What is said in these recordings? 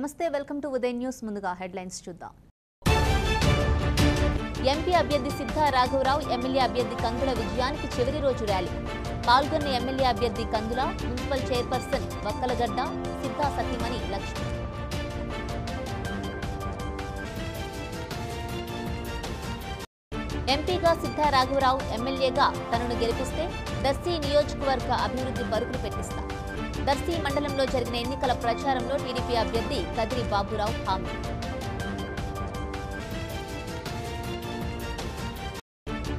నమస్తే welcome to Uday news. ముందుగా headlines చూద్దాం. ఎంపీ అభ్యర్థి సిద్ధా రాఘవరావు ఎమ్మెల్యే అభ్యర్థి కందుల విజయానికి చివరి రోజు ర్యాలీ. పాల్గొన్న ఎమ్మెల్యే అభ్యర్థి కందుల మున్సిపల్ చైర్పర్సన్ వక్కలగడ్డ సిద్ధా సతీమణి లక్ష్మి. ఎంపీగా సిద్ధా రాఘవరావు ఎమ్మెల్యేగా తనను గెలిపిస్తే దర్శి నియోజకవర్గ అభివృద్ధి పరుగులు పెట్టిస్తా. దర్శి మండలంలో జరిగిన ఎన్నికల ప్రచారంలో టీడీపీ అభ్యర్థి కదిరి బాబురావు హామీ.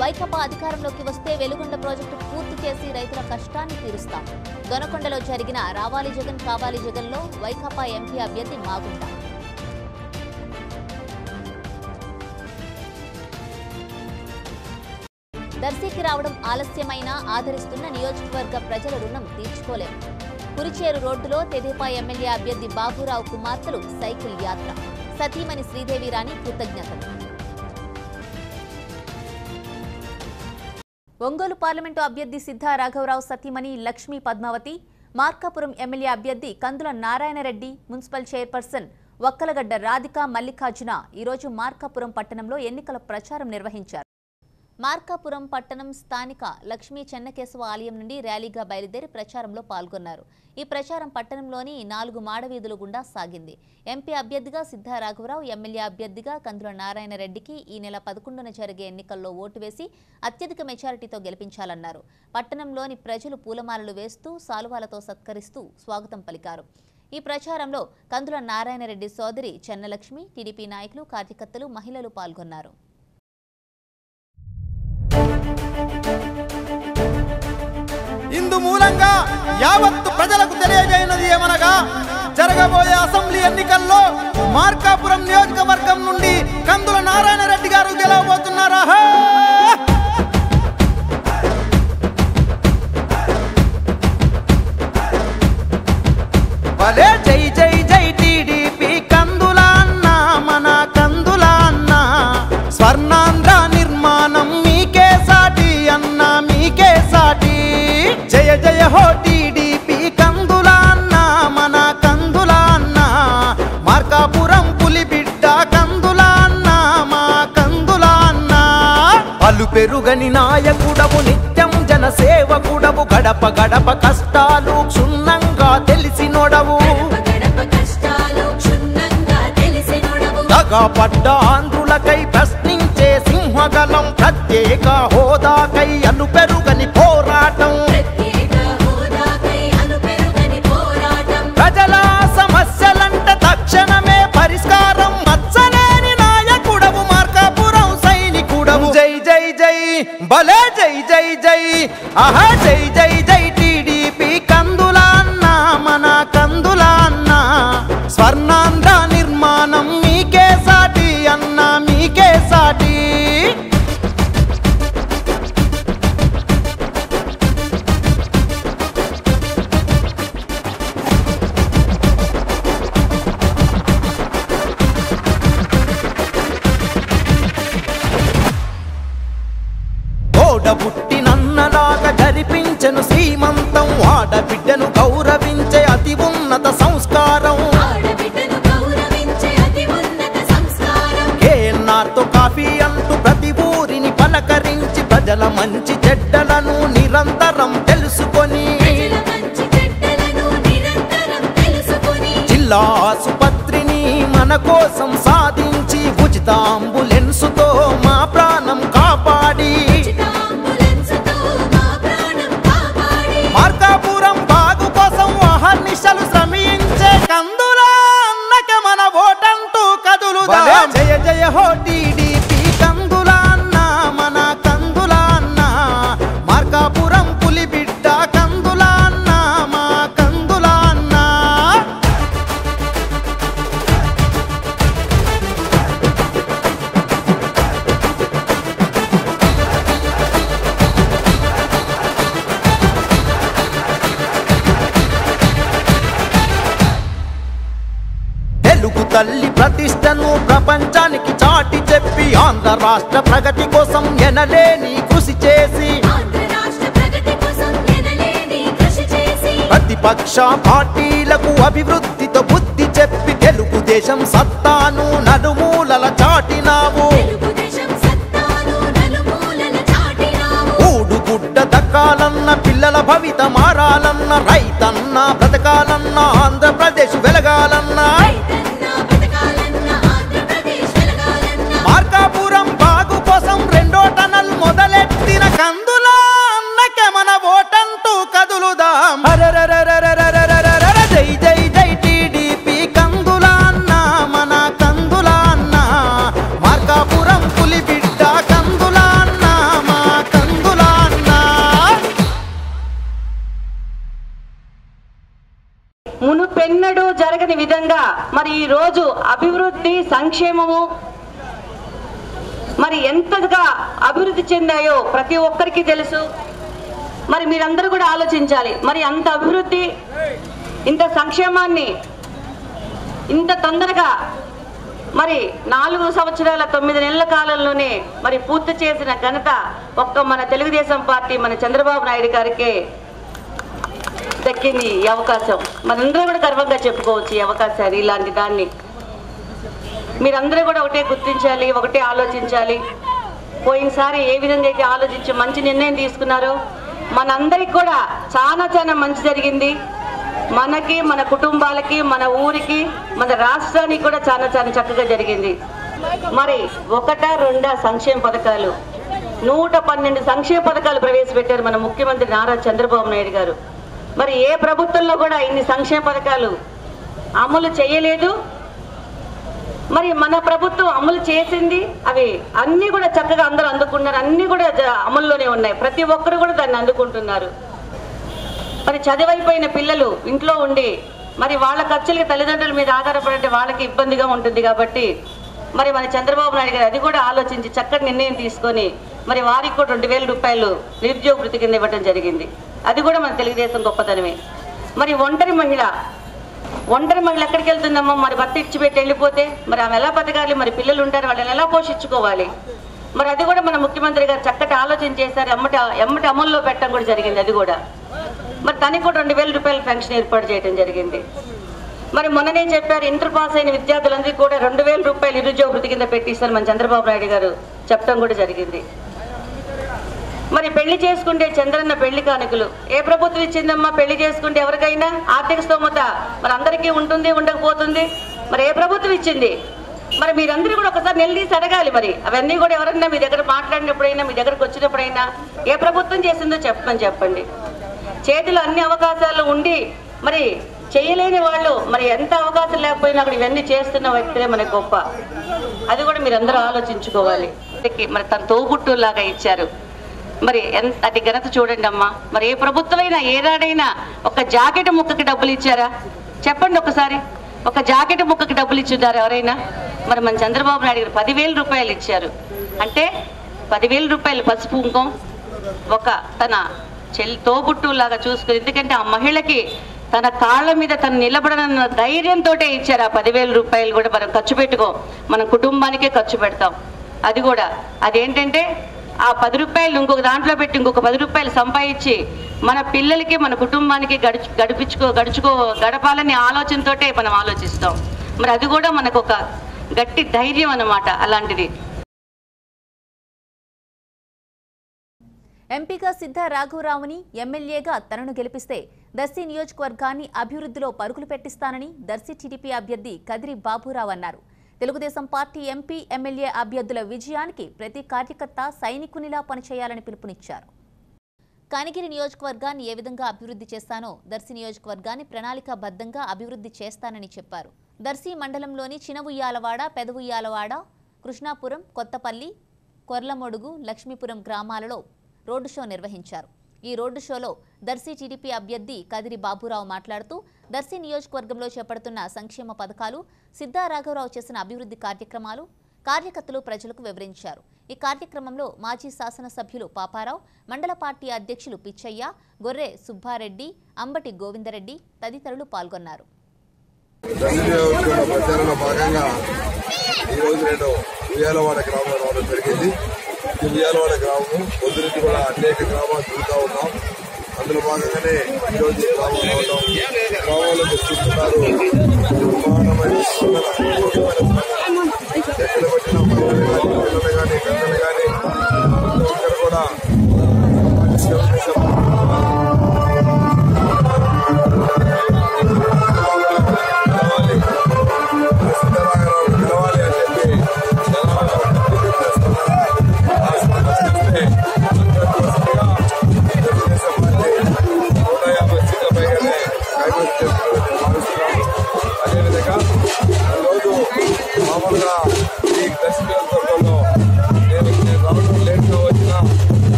వైకపా అధికారంలోకి వస్తే వెలుగొండ ప్రాజెక్టు పూర్తి చేసి రైతుల కష్టాన్ని తీరుస్తాం. దొనకొండలో జరిగిన రావాలి జగన్ కావాలి జగన్లో వైకపా ఎంపీ అభ్యర్థి మాగుంటారు దర్శికి రావడం ఆలస్యమైనా ఆదరిస్తున్న నియోజకవర్గ ప్రజల రుణం తీర్చుకోలేం. కురిచేరు రోడ్డులో తెదేపా ఎమ్మెల్యే అభ్యర్థి బాబురావు కుమార్తెలు సైకిల్ యాత్ర. సతీమణి శ్రీదేవి రాణి కృతజ్ఞతలు. ఒంగోలు పార్లమెంటు అభ్యర్థి సిద్ధా రాఘవరావు సతీమణి లక్ష్మీ పద్మావతి మార్కాపురం ఎమ్మెల్యే అభ్యర్థి కందుల నారాయణరెడ్డి మున్సిపల్ చైర్పర్సన్ వక్కలగడ్డ రాధిక మల్లికార్జున ఈరోజు మార్కాపురం పట్టణంలో ఎన్నికల ప్రచారం నిర్వహించారు. మార్కాపురం పట్టణం స్థానిక లక్ష్మీ చెన్నకేశవ ఆలయం నుండి ర్యాలీగా బయలుదేరి ప్రచారంలో పాల్గొన్నారు. ఈ ప్రచారం పట్టణంలోని నాలుగు మాడవీధుల గుండా సాగింది. ఎంపీ అభ్యర్థిగా సిద్ధా రాఘవరావు ఎమ్మెల్యే అభ్యర్థిగా కందుల నారాయణ రెడ్డికి ఈ నెల పదకొండున జరిగే ఎన్నికల్లో ఓటు వేసి అత్యధిక మెజారిటీతో గెలిపించాలన్నారు. పట్టణంలోని ప్రజలు పూలమాలలు వేస్తూ సాలువాలతో సత్కరిస్తూ స్వాగతం పలికారు. ఈ ప్రచారంలో కందుల నారాయణరెడ్డి సోదరి చెన్నలక్ష్మి టీడీపీ నాయకులు కార్యకర్తలు మహిళలు పాల్గొన్నారు. మూలంగా యావత్తు ప్రజలకు తెలియజేయనది ఏమనగా జరగబోయే అసెంబ్లీ ఎన్నికల్లో మార్కాపురం నియోజకవర్గం నుండి కందుల నారాయణ రెడ్డి గారు గెలవబోతున్నారా? భలే జై కష్టాలు పెరుగని నాయకుడవు నిత్యం జన సేవకుడవు గడప గడప కష్టాలు క్షుణ్ణంగా తెలిసినోడవు. గడప తెలిసినొడవు దగా పడ్డ ఆంధ్రులకై ప్రశ్నించే సింహగలం ప్రత్యేక హోదాకై అను పెరుగని పోరాటం. మన కోసం సాధించి ఉచిత అంబులెన్సుతో మా ప్రాణం కాపాడి. ఉచిత అంబులెన్సుతో మా ప్రాణం కాపాడి. మార్కాపురం బాగు కోసం అహర్నిశలు శ్రమించే కందులా అన్నక మన ఓటంటూ కదులు జయ జయ హో తల్లి ప్రతిష్టను ప్రపంచానికి చాటి చెప్పి ఆంధ్ర రాష్ట్ర ప్రగతి కోసం ఎనలేని కృషి చేసి ప్రతిపక్ష పార్టీలకు అభివృద్ధి నీతో బుద్ధి చెప్పి తెలుగుదేశం సత్తాను నలుమూలల చాటినావు. దక్కాలన్న పిల్లల భవిత మారాలన్న రైతన్న బ్రతకాలన్న ఆంధ్రప్రదేశ్ వెలగాలన్న. సంక్షేమము. మరి ఎంతగా అభివృద్ధి చెందాయో ప్రతి ఒక్కరికి తెలుసు. మరి మీరందరూ కూడా ఆలోచించాలి. మరి అంత అభివృద్ధి ఇంత సంక్షేమాన్ని ఇంత తొందరగా మరి నాలుగు సంవత్సరాల తొమ్మిది నెలల కాలంలోనే మరి పూర్తి చేసిన ఘనత ఒక్క మన తెలుగుదేశం పార్టీ మన చంద్రబాబు నాయుడు గారికే దక్కింది ఈ అవకాశం. మనందరూ కూడా గర్వంగా చెప్పుకోవచ్చు ఈ అవకాశాన్ని ఇలాంటి దాన్ని. మీరందరూ కూడా ఒకటే గుర్తించాలి ఒకటే ఆలోచించాలి. పోయినసారి ఏ విధంగా అయితే ఆలోచించి మంచి నిర్ణయం తీసుకున్నారో మనందరికి కూడా చాలా చాలా మంచి జరిగింది. మనకి మన కుటుంబాలకి మన ఊరికి మన రాష్ట్రానికి కూడా చాలా చాలా చక్కగా జరిగింది. మరి ఒకట రెండా సంక్షేమ పథకాలు. నూట పన్నెండు సంక్షేమ పథకాలు ప్రవేశపెట్టారు మన ముఖ్యమంత్రి నారా చంద్రబాబు నాయుడు గారు. మరి ఏ ప్రభుత్వంలో కూడా ఇన్ని సంక్షేమ పథకాలు అమలు చేయలేదు? మరి మన ప్రభుత్వం అమలు చేసింది? అవి అన్ని కూడా చక్కగా అందరూ అందుకున్నారు. అన్ని కూడా అమల్లోనే ఉన్నాయి. ప్రతి ఒక్కరు కూడా దాన్ని అందుకుంటున్నారు. మరి చదివైపోయిన పిల్లలు ఇంట్లో ఉండి మరి వాళ్ళ ఖర్చులకి తల్లిదండ్రుల మీద ఆధారపడంటే వాళ్ళకి ఇబ్బందిగా ఉంటుంది కాబట్టి మరి మన చంద్రబాబు నాయుడు గారు అది కూడా ఆలోచించి చక్కటి నిర్ణయం తీసుకొని మరి వారికి కూడా రెండు వేల రూపాయలు నిరుద్యోగ వృత్తి కింద ఇవ్వడం జరిగింది. అది కూడా మన తెలుగుదేశం గొప్పతనమే. మరి ఒంటరి మహిళ ఒంటరి మహిళ ఎక్కడికి వెళ్తుందమ్మా? మరి భర్త ఇచ్చిపెట్టి వెళ్ళిపోతే? మరి ఆమె ఎలా బతకాలి? మరి పిల్లలు ఉంటారు వాళ్ళని ఎలా పోషించుకోవాలి? మరి అది కూడా మన ముఖ్యమంత్రి గారు చక్కటి ఆలోచన చేశారు. ఎమ్మటి ఎమ్మటి అమల్లో పెట్టడం కూడా జరిగింది అది కూడా. మరి తనకి కూడా రెండు వేల రూపాయల పెన్షన్ ఏర్పాటు చేయడం జరిగింది. మరి మొన్ననే చెప్పారు ఇంటర్ పాస్ అయిన విద్యార్థులందరికీ కూడా రెండు వేల రూపాయలు నిరుద్యోగ వృత్తి కింద పెట్టిస్తారు మన చంద్రబాబు నాయుడు గారు చెప్పడం కూడా జరిగింది. మరి పెళ్ళి చేసుకుంటే చంద్రన్న పెళ్ళి కానుకలు. ఏ ప్రభుత్వం ఇచ్చిందమ్మా పెళ్ళి చేసుకుంటే ఎవరికైనా? ఆర్థిక స్తోమత మరి అందరికీ ఉంటుంది ఉండకపోతుంది. మరి ఏ ప్రభుత్వం ఇచ్చింది? మరి మీరందరూ కూడా ఒకసారి నిలదీసి అడగాలి మరి. అవన్నీ కూడా ఎవరన్నా మీ దగ్గర మాట్లాడినప్పుడైనా మీ దగ్గరకు వచ్చినప్పుడైనా ఏ ప్రభుత్వం చేసిందో చెప్పమని చెప్పండి. చేతిలో అన్ని అవకాశాలు ఉండి మరి చేయలేని వాళ్ళు మరి ఎంత అవకాశం లేకపోయినా అక్కడ ఇవన్నీ చేస్తున్న వ్యక్తులే మన గొప్ప. అది కూడా మీరు అందరూ ఆలోచించుకోవాలి మరి తన తోబుట్టులాగా ఇచ్చారు. మరి ఎంత అది ఘనత చూడండి అమ్మా. మరి ఏ ప్రభుత్వమైనా ఏనాడైనా ఒక జాకెట్ ముక్కకి డబ్బులు ఇచ్చారా? చెప్పండి ఒకసారి. ఒక జాకెట్ ముక్కకి డబ్బులు ఇచ్చున్నారు ఎవరైనా? మరి మన చంద్రబాబు నాయుడు గారు పదివేల రూపాయలు ఇచ్చారు. అంటే పదివేల రూపాయలు పసుపు కుంకం ఒక తన చెల్లి తోబుట్టులాగా చూసుకుని ఎందుకంటే ఆ మహిళకి తన కాళ్ళ మీద తను నిలబడనన్న ధైర్యంతో ఇచ్చారు ఆ పదివేల రూపాయలు కూడా. మనం ఖర్చు పెట్టుకో మన కుటుంబానికే ఖర్చు పెడతాం. అది కూడా. అదేంటంటే ఆ పది రూపాయలు ఇంకొక దాంట్లో పెట్టి ఇంకొక పది రూపాయలు సంపాదించి మన పిల్లలకి మన కుటుంబానికి గడిచి గడిపించుకో గడుచుకో గడపాలని ఆలోచనతోటే మనం ఆలోచిస్తాం. మరి అది కూడా మనకు ఒక గట్టి ధైర్యం అన్నమాట అలాంటిది. ఎంపీగా సిద్ధ రాఘవరావుని ఎమ్మెల్యేగా తనను గెలిపిస్తే దర్శి నియోజకవర్గాన్ని అభివృద్ధిలో పరుగులు పెట్టిస్తానని దర్శి టీడీపీ అభ్యర్థి కదిరి బాబురావు అన్నారు. తెలుగుదేశం పార్టీ ఎంపీ ఎమ్మెల్యే అభ్యర్థుల విజయానికి ప్రతి కార్యకర్త సైనికునిలా పనిచేయాలని పిలుపునిచ్చారు. కనిగిరి నియోజకవర్గాన్ని ఏ విధంగా అభివృద్ధి చేస్తానో దర్శి నియోజకవర్గాన్ని ప్రణాళికాబద్ధంగా అభివృద్ధి చేస్తానని చెప్పారు. దర్శి మండలంలోని చిన ఉయ్యాలవాడ పెద ఉయ్యాలవాడ కృష్ణాపురం కొత్తపల్లి కొర్లమొడుగు లక్ష్మీపురం గ్రామాలలో రోడ్డు షో నిర్వహించారు. ఈ రోడ్డు షోలో దర్శి టీడీపీ అభ్యర్థి కదిరి బాబురావు మాట్లాడుతూ దర్శి నియోజకవర్గంలో చేపడుతున్న సంక్షేమ పథకాలు సిద్ధా రాఘవరావు చేసిన అభివృద్ధి కార్యక్రమాలు కార్యకర్తలు ప్రజలకు వివరించారు. ఈ కార్యక్రమంలో మాజీ శాసనసభ్యులు పాపారావు మండల పార్టీ అధ్యక్షులు పిచ్చయ్య గొర్రె సుబ్బారెడ్డి అంబటి గోవిందరెడ్డి తదితరులు పాల్గొన్నారు. ప్రచారంలో భాగంగా ఈరోజు నేను ఉయ్యాలవాడ గ్రామంలో రావడం జరిగింది. దివ్యాలవాడ గ్రామం పొద్దురికి కూడా అనేక గ్రామాలు తిరుగుతూ ఉన్నాం. అందులో భాగంగానే ఈరోజు గ్రామంలో ఉన్నాం గ్రామాల్లో చూస్తున్నారు. బ్రహ్మాండమైన ఎక్కడ పెట్టిన పిల్లలు కానీ గంటలు కానీ కూడా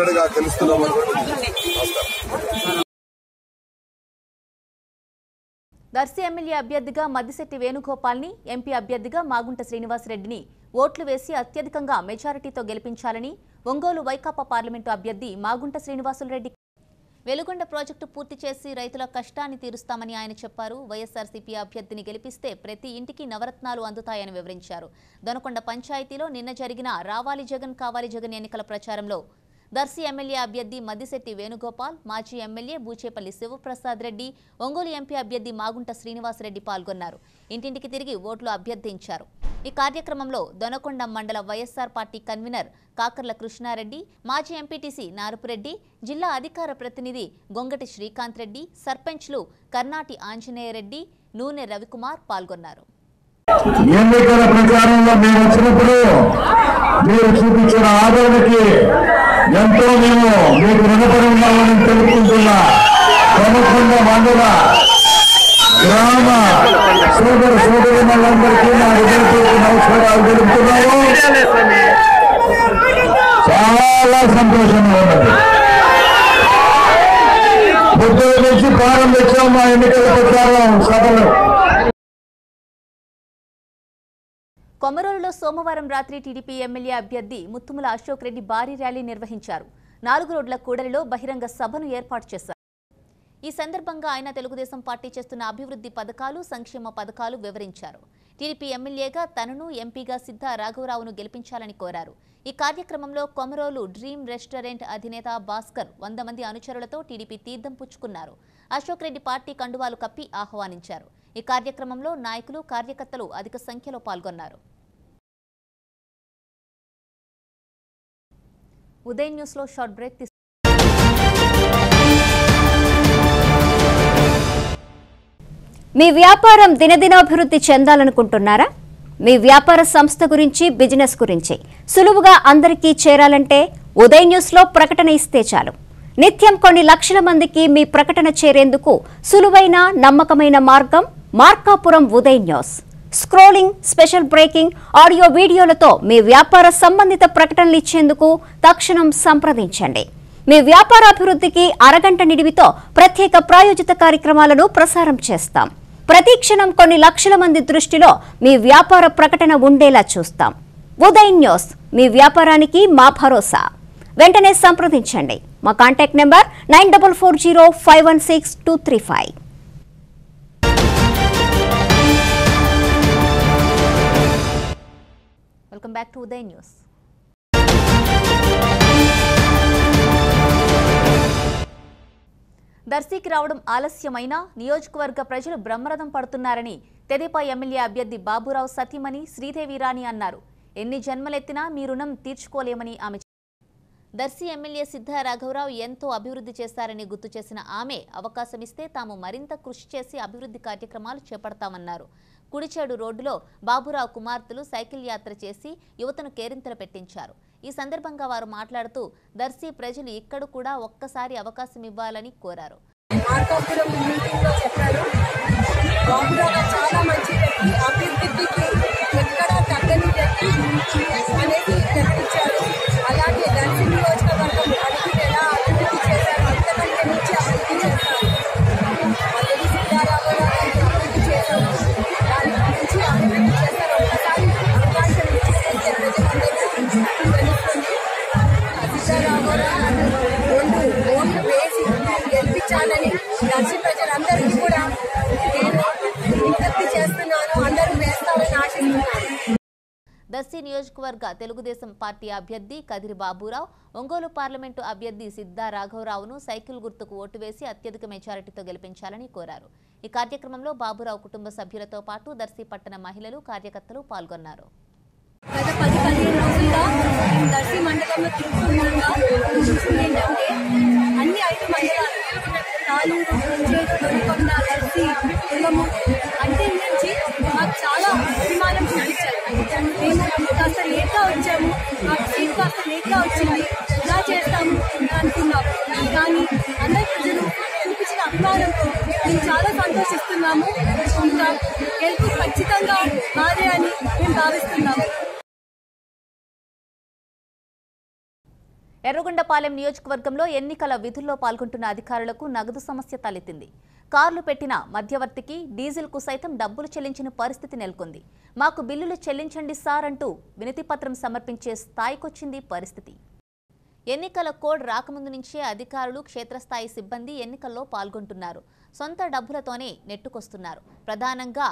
డెఫినెట్ తెలుస్తున్నాం దర్శి ఎమ్మెల్యే అభ్యర్థిగా మద్దిశెట్టి వేణుగోపాల్ని ఎంపీ అభ్యర్థిగా మాగుంట శ్రీనివాసరెడ్డిని ఓట్లు వేసి అత్యధికంగా మెజారిటీతో గెలిపించాలని ఒంగోలు వైకాపా పార్లమెంటు అభ్యర్థి మాగుంట శ్రీనివాసులరెడ్డి వెలుగొండ ప్రాజెక్టు పూర్తి చేసి రైతుల కష్టాన్ని తీరుస్తామని ఆయన చెప్పారు. వైఎస్ఆర్సీపీ అభ్యర్థిని గెలిపిస్తే ప్రతి ఇంటికి నవరత్నాలు అందుతాయని వివరించారు. దొనకొండ పంచాయతీలో నిన్న జరిగిన రావాలి జగన్ కావాలి జగన్ ఎన్నికల ప్రచారంలో దర్శి ఎమ్మెల్యే అభ్యర్థి మద్దిశెట్టి వేణుగోపాల్ మాజీ ఎమ్మెల్యే బూచేపల్లి శివప్రసాద్ రెడ్డి ఒంగోలు ఎంపీ అభ్యర్థి మాగుంట శ్రీనివాసరెడ్డి పాల్గొన్నారు. ఇంటింటికి తిరిగి ఓట్లు అభ్యర్థించారు. ఈ కార్యక్రమంలో దొనకొండ మండల YSR party convener Kakarla Krishnareddy మాజీ ఎంపీటీసీ నారపురెడ్డి జిల్లా అధికార ప్రతినిధి గొంగటి శ్రీకాంత్ రెడ్డి సర్పంచ్లు కర్నాటి ఆంజనేయరెడ్డి నూనె రవికుమార్ పాల్గొన్నారు. ఎన్నికల ప్రచారంలో మేము వచ్చినప్పుడు మీరు చూపించిన ఆదరణకి ఎంతో మేము మీకు రుణపడి ఉన్నామని తెలుపుకుంటున్నా. ప్రముఖంగా మండల గ్రామ సోదర సోదరులందరికీ నా హృదయపూర్వక నమస్కారాలు తెలుపుతున్నాము. చాలా సంతోషంగా ఉన్నది. పొద్దున నుంచి ప్రారంభించాం మా ఎన్నికల ప్రచారం సభలు. కొమరోలులో సోమవారం రాత్రి టీడీపీ ఎమ్మెల్యే అభ్యర్థి ముత్తుముల అశోక్ రెడ్డి భారీ ర్యాలీ నిర్వహించారు. నాలుగు రోడ్ల కూడలిలో బహిరంగ సభను ఏర్పాటు చేశారు. ఈ సందర్భంగా ఆయన తెలుగుదేశం పార్టీ చేస్తున్న అభివృద్ధి పథకాలు సంక్షేమ పథకాలు వివరించారు. టీడీపీ ఎమ్మెల్యేగా తనను ఎంపీగా సిద్ధ రాఘవరావును గెలిపించాలని కోరారు. ఈ కార్యక్రమంలో కొమరోలు డ్రీమ్ రెస్టారెంట్ అధినేత భాస్కర్ వంద మంది అనుచరులతో టీడీపీ తీర్థం పుచ్చుకున్నారు. అశోక్ రెడ్డి పార్టీ కండువాలు కప్పి ఆహ్వానించారు. ఈ కార్యక్రమంలో నాయకులు కార్యకర్తలు అధిక సంఖ్యలో పాల్గొన్నారు. ఉదయం న్యూస్లో షార్ట్ బ్రేక్ మీ వ్యాపారం దినదినాభివృద్ధి చెందాలనుకుంటున్నారా? మీ వ్యాపార సంస్థ గురించి బిజినెస్ గురించి సులువుగా అందరికీ చేరాలంటే ఉదయ్ న్యూస్లో ప్రకటన ఇస్తే చాలు. నిత్యం కొన్ని లక్షల మందికి మీ ప్రకటన చేరేందుకు సులువైన నమ్మకమైన మార్గం Markapuram Uday news. Scrolling special breaking audio వీడియోలతో మీ వ్యాపార సంబంధిత ప్రకటనలు ఇచ్చేందుకు తక్షణం సంప్రదించండి. మీ వ్యాపార అభివృద్ధికి అరగంట నిడివితో ప్రత్యేక ప్రాయోజిత కార్యక్రమాలను ప్రసారం చేస్తాం. ప్రతి క్షణం కొన్ని లక్షల మంది దృష్టిలో మీ వ్యాపార ప్రకటన ఉండేలా చూస్తాం. ఉదయ్ న్యూస్ మీ వ్యాపారానికి మా భరోసా. వెంటనే సంప్రదించండి. మా contact number nine double four zero five one six two three five. Welcome back to Uday news దర్శికి రావడం ఆలస్యమైనా నియోజకవర్గ ప్రజలు బ్రహ్మరథం పడుతున్నారని తెదేపా ఎమ్మెల్యే అభ్యర్థి బాబురావు సతీమణి శ్రీదేవి రాణి అన్నారు ఎన్ని జన్మలెత్తినా మీ రుణం తీర్చుకోలేమని ఆమె చెప్పారు. దర్శి ఎమ్మెల్యే సిద్ధ రాఘవరావు ఎంతో అభివృద్ధి చేశారని గుర్తు చేసిన ఆమె అవకాశమిస్తే తాము మరింత కృషి చేసి అభివృద్ధి కార్యక్రమాలు చేపడతామన్నారు కుడిచేడు రోడ్డులో బాబురావు కుమార్తెలు సైకిల్ యాత్ర చేసి యువతను కేరింతలు పెట్టించారు. ఈ సందర్భంగా వారు మాట్లాడుతూ దర్శి ప్రజలు ఇక్కడ కూడా ఒక్కసారి అవకాశం ఇవ్వాలని కోరారు. చాలా మంచి వ్యక్తి అభివృద్ధికి నియోజకవర్గ తెలుగుదేశం పార్టీ అభ్యర్థి కదిరి బాబురావు ఒంగోలు పార్లమెంటు అభ్యర్థి సిద్ధా రాఘవరావును సైకిల్ గుర్తుకు ఓటు వేసి అత్యధిక మెజారిటీతో గెలిపించాలని కోరారు. ఈ కార్యక్రమంలో బాబురావు కుటుంబ సభ్యులతో పాటు దర్శి పట్టణ మహిళలు కార్యకర్తలు పాల్గొన్నారు. గత పది పదిహేను రోజులుగా దర్శి మండలంలో తిరుగుతుండగా ఏంటంటే అన్ని ఐదు మండలాలు దొరికొండ దర్శి కులము అంటే నుంచి మాకు చాలా అభిమానం చూపించారు. మేము కాస్త లేట్గా వచ్చాము మాకు సీట్ కాస్త లేట్గా వచ్చింది ఇలా చేస్తాము అని అనుకున్నాం కానీ అందరి ప్రజలు చూపించిన అభిమానంతో మేము చాలా సంతోషిస్తున్నాము ఇంకా గెలుపు ఖచ్చితంగా మాదే అని మేము భావిస్తున్నాము ఎర్రగొండపాలెం నియోజకవర్గంలో ఎన్నికల విధుల్లో పాల్గొంటున్న అధికారులకు నగదు సమస్య తలెత్తింది. కార్లు పెట్టిన మధ్యవర్తికి డీజిల్కు సైతం డబ్బులు చెల్లించిన పరిస్థితి నెలకొంది. మాకు బిల్లులు చెల్లించండి సార్ అంటూ వినతిపత్రం సమర్పించే స్థాయికొచ్చింది పరిస్థితి. ఎన్నికల కోడ్ రాకముందు నుంచే అధికారులు క్షేత్రస్థాయి సిబ్బంది ఎన్నికల్లో పాల్గొంటున్నారు. సొంత డబ్బులతోనే నెట్టుకొస్తున్నారు. ప్రధానంగా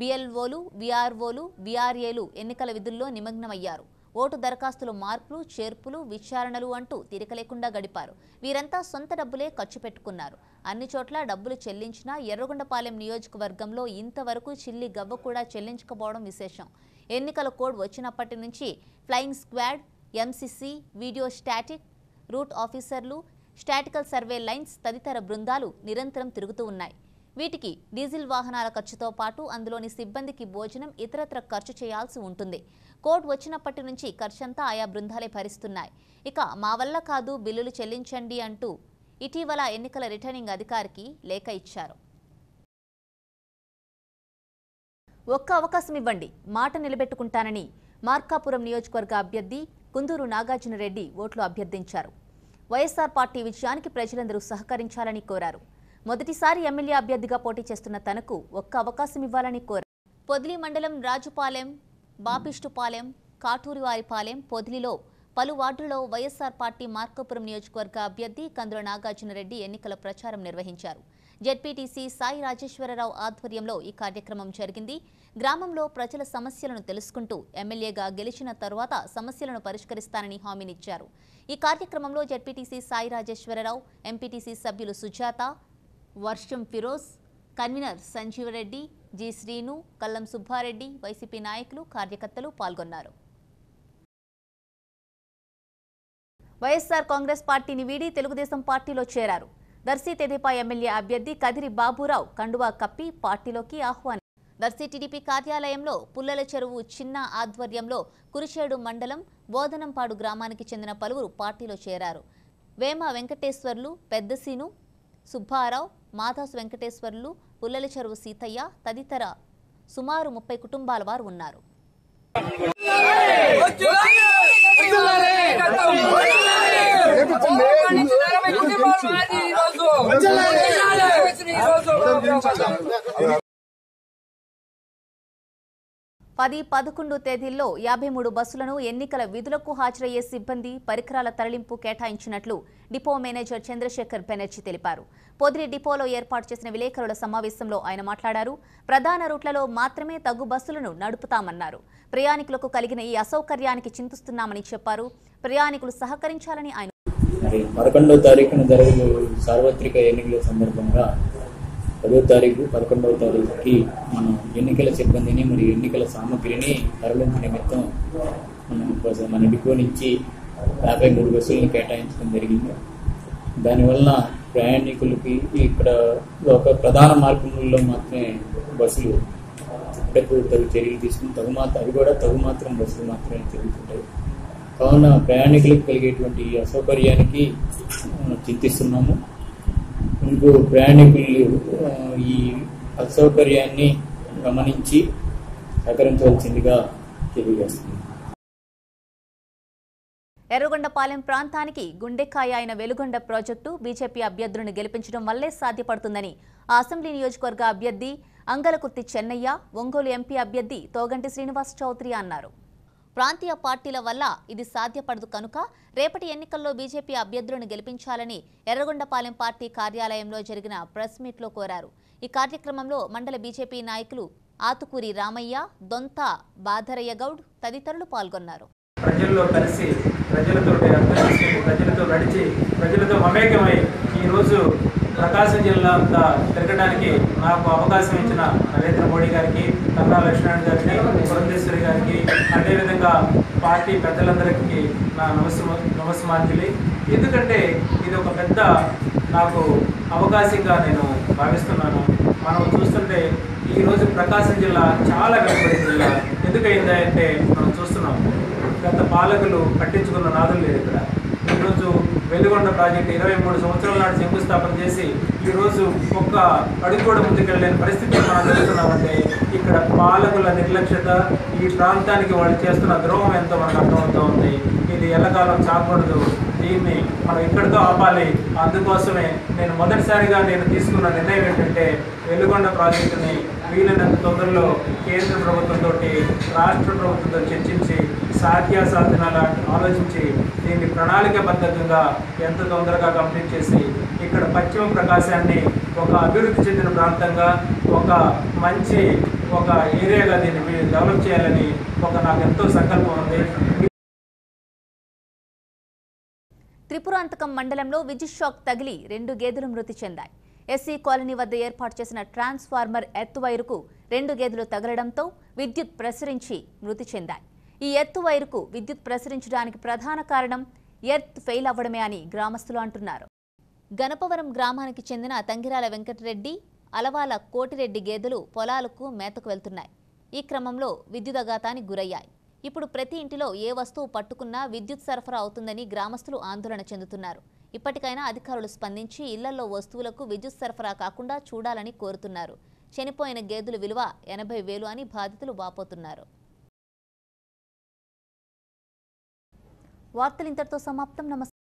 బిఎల్ఓలు విఆర్ఓలు విఆర్ఏలు ఎన్నికల విధుల్లో నిమగ్నమయ్యారు. ఓటు దరఖాస్తులు మార్పులు చేర్పులు విచారణలు అంటూ తీరిక లేకుండా గడిపారు. వీరంతా సొంత డబ్బులే ఖర్చు పెట్టుకున్నారు. అన్ని చోట్ల డబ్బులు చెల్లించినా ఎర్రగొండపాలెం నియోజకవర్గంలో ఇంతవరకు చిల్లి గవ్వ కూడా చెల్లించకపోవడం విశేషం. ఎన్నికల కోడ్ వచ్చినప్పటి నుంచి flying squad MCC video static route ఆఫీసర్లు స్టాటికల్ సర్వే లైన్స్ తదితర బృందాలు నిరంతరం తిరుగుతూ ఉన్నాయి. వీటికి డీజిల్ వాహనాల ఖర్చుతో పాటు అందులోని సిబ్బందికి భోజనం ఇతరత్ర ఖర్చు చేయాల్సి ఉంటుంది. కోడ్ వచ్చినప్పటి నుంచి ఖర్చంతా ఆయా బృందాలే భరిస్తున్నాయి. ఇక మా వల్ల కాదు బిల్లులు చెల్లించండి అంటూ ఇటీవల ఎన్నికల రిటర్నింగ్ అధికారికి లేఖ ఇచ్చారు. ఒక్క అవకాశం ఇవ్వండి మాట నిలబెట్టుకుంటానని మార్కాపురం నియోజకవర్గ అభ్యర్థి కుందూరు నాగార్జునరెడ్డి ఓట్లు అభ్యర్థించారు. వైఎస్ఆర్ పార్టీ విజయానికి ప్రజలందరూ సహకరించాలని కోరారు. మొదటిసారి ఎమ్మెల్యే అభ్యర్థిగా పోటీ చేస్తున్న తనకు ఒక్క అవకాశం ఇవ్వాలని కోరారు. పొదిలి మండలం రాజుపాలెం బాపిష్టుపాలెం కాటూరివారిపాలెం పొదిలిలో పలు వార్డుల్లో వైఎస్ఆర్ పార్టీ మార్కాపురం నియోజకవర్గ అభ్యర్థి కందుల నాగార్జునరెడ్డి ఎన్నికల ప్రచారం నిర్వహించారు. జెడ్పీటీసీ సాయి రాజేశ్వరరావు ఆధ్వర్యంలో ఈ కార్యక్రమం జరిగింది. గ్రామంలో ప్రజల సమస్యలను తెలుసుకుంటూ ఎమ్మెల్యేగా గెలిచిన తరువాత సమస్యలను పరిష్కరిస్తానని హామీనిచ్చారు. ఈ కార్యక్రమంలో జెడ్పీటీసీ సాయి రాజేశ్వరరావు ఎంపీటీసీ సభ్యులు Sujatha Varsham Firoz convener Sanjeevareddy G Srinu Kallam Subbareddy YCP నాయకులు కార్యకర్తలు పాల్గొన్నారు. వైఎస్ఆర్ కాంగ్రెస్ పార్టీని వీడి తెలుగుదేశం పార్టీలో చేరారు. దర్శి తెదేపా ఎమ్మెల్యే అభ్యర్థి కదిరి బాబురావు కండువా కప్పి పార్టీలోకి ఆహ్వానం దర్శి టీడీపీ కార్యాలయంలో పుల్లల చెరువు చిన్న ఆధ్వర్యంలో కురిచేడు మండలం బోధనంపాడు గ్రామానికి చెందిన పలువురు పార్టీలో చేరారు. వేమ వెంకటేశ్వర్లు పెద్దసీను సుబ్బారావు మాధాసు వెంకటేశ్వర్లు పుల్లల చెరువు సీతయ్య తదితర సుమారు ముప్పై కుటుంబాల వారు ఉన్నారు. పది పదకొండు తేదీల్లో యాభై మూడు బస్సులను ఎన్నికల విధులకు హాజరయ్యే సిబ్బంది పరికరాల తరలింపు కేటాయించినట్లు డిపో మేనేజర్ చంద్రశేఖర్ బెనర్జీ తెలిపారు. పొదిరి డిపోలో ఏర్పాటు చేసిన విలేకరుల సమావేశంలో ఆయన మాట్లాడారు. ప్రధాన రూట్లలో మాత్రమే తగ్గు బస్సులను నడుపుతామన్నారు. ప్రయాణికులకు కలిగిన ఈ అసౌకర్యానికి చింతిస్తున్నామని చెప్పారు. ప్రయాణికులు సహకరించాలని ఆయన పదకొండో తారీఖున జరుగు సార్వత్రిక ఎన్నికల సందర్భంగా పదో తారీఖు పదకొండవ తారీఖుకి మనం ఎన్నికల సిబ్బందిని మరియు ఎన్నికల సామగ్రిని తరలింపు నిమిత్తం మనం మన డిపో నుంచి యాభై మూడు బస్సులను కేటాయించడం జరిగింది. దానివల్ల ప్రయాణికులకి ఇక్కడ ఒక ప్రధాన మార్గంలో మాత్రమే బస్సులు చుట్టకు తగు చర్యలు తీసుకుని తగు మాత్రం అవి కూడా తగు మాత్రం బస్సులు మాత్రమే తిరుగుతుంటాయి. కావున ప్రయాణికులకు కలిగేటువంటి అసౌకర్యానికి చింతిస్తున్నాము. ఇంకో ప్రయాణికులు ఈ అసౌకర్యాన్ని గమనించి సహకరించవలసిందిగా తెలియజేస్తుంది ఎర్రగొండపాలెం ప్రాంతానికి గుండెకాయ అయిన వెలుగొండ ప్రాజెక్టు బీజేపీ అభ్యర్థులను గెలిపించడం వల్లే సాధ్యపడుతుందని ఆ అసెంబ్లీ నియోజకవర్గ అభ్యర్థి అంగలకుర్తి చెన్నయ్య ఒంగోలు ఎంపీ అభ్యర్థి తోగంటి శ్రీనివాస్ చౌదరి అన్నారు. ప్రాంతీయ పార్టీల వల్ల ఇది సాధ్యపడదు కనుక రేపటి ఎన్నికల్లో బీజేపీ అభ్యర్థులను గెలిపించాలని ఎర్రగొండపాలెం పార్టీ కార్యాలయంలో జరిగిన ప్రెస్ మీట్లో కోరారు. ఈ కార్యక్రమంలో మండల బీజేపీ నాయకులు ఆతుకూరి రామయ్య దొంత బాధరయ్య గౌడ్ తదితరులు పాల్గొన్నారు. ప్రజల్లో కలిసి ప్రజలతో ప్రజలతో నడిచి ప్రజలతో మమేకమై ఈరోజు ప్రకాశం జిల్లా అంతా తిరగడానికి నాకు అవకాశం ఇచ్చిన నరేంద్ర మోడీ గారికి కన్నా లక్ష్మణ్ గారికి పార్టీ పెద్దలందరికీ నా నమస్మ నమస్మాంజలి ఎందుకంటే ఇది ఒక పెద్ద నాకు అవకాశంగా నేను భావిస్తున్నాను. మనం చూస్తుంటే ఈరోజు ప్రకాశం జిల్లా చాలా వెనుకబడిన జిల్లా ఎందుకైంది అంటే మనం చూస్తున్నాం గత పాలకులు పట్టించుకున్న నాదులు లేదు ఇక్కడ. ఈరోజు వెలుగొండ ప్రాజెక్టు ఇరవై మూడు సంవత్సరాల నాటి శంకుస్థాపన చేసి ఈరోజు ఒక్క అడుగు కూడా ముందుకెళ్ళలేని పరిస్థితి మనం చూస్తున్నామంటే ఇక్కడ పాలకుల నిర్లక్ష్యత ఈ ప్రాంతానికి వాళ్ళు చేస్తున్న ద్రోహం ఎంతో మనకు అర్థమవుతూ ఉంది ఇది ఎల్లకాలం చాకూడదు దీన్ని మనం ఇక్కడితో ఆపాలి. అందుకోసమే నేను మొదటిసారిగా నేను తీసుకున్న నిర్ణయం ఏంటంటే వెలుగొండ ప్రాజెక్టుని వీలైనంత తొందరలో కేంద్ర ప్రభుత్వంతో రాష్ట్ర ప్రభుత్వంతో చర్చించి సాధ్యాసాధనాలు ఆలోచించి దీన్ని ప్రణాళికబద్ధంగా ఎంత తొందరగా కంప్లీట్ చేసి ఇక్కడ పశ్చిమ ప్రకాశాన్ని ఒక అభివృద్ధి చెందిన ప్రాంతంగా ఒక మంచి ఒక ఏరియాగా దీన్ని డెవలప్ చేయాలని ఒక నాకు ఎంతో సంకల్పం ఉంది. త్రిపురాంతకం మండలంలో విద్యుత్ షాక్ తగిలి రెండు గేదెలు మృతి చెందాయి. ఎస్సీ కాలనీ వద్ద ఏర్పాటు చేసిన ట్రాన్స్ఫార్మర్ ఎత్తు వైరుకు రెండు గేదెలు తగలడంతో విద్యుత్ ప్రసరించి మృతి చెందాయి. ఈ ఎత్తు వైరుకు విద్యుత్ ప్రసరించడానికి ప్రధాన కారణం ఎర్త్ ఫెయిల్ అవ్వడమే అని గ్రామస్తులు అంటున్నారు. గణపవరం గ్రామానికి చెందిన తంగిరాల వెంకటరెడ్డి అలవాల కోటిరెడ్డి గేదెలు పొలాలకు మేతకు వెళ్తున్నాయి. ఈ క్రమంలో విద్యుదఘాతానికి గురయ్యాయి. ఇప్పుడు ప్రతి ఇంటిలో ఏ వస్తువు పట్టుకున్నా విద్యుత్ సరఫరా అవుతుందని గ్రామస్తులు ఆందోళన చెందుతున్నారు. ఇప్పటికైనా అధికారులు స్పందించి ఇళ్ళలో వస్తువులకు విద్యుత్ సరఫరా కాకుండా చూడాలని కోరుతున్నారు. చనిపోయిన గేదెల విలువ ఎనభై వేలు అని బాధితులు వాపోతున్నారు. వార్తలు ఇంతటితో సమాప్తం. నమస్కారం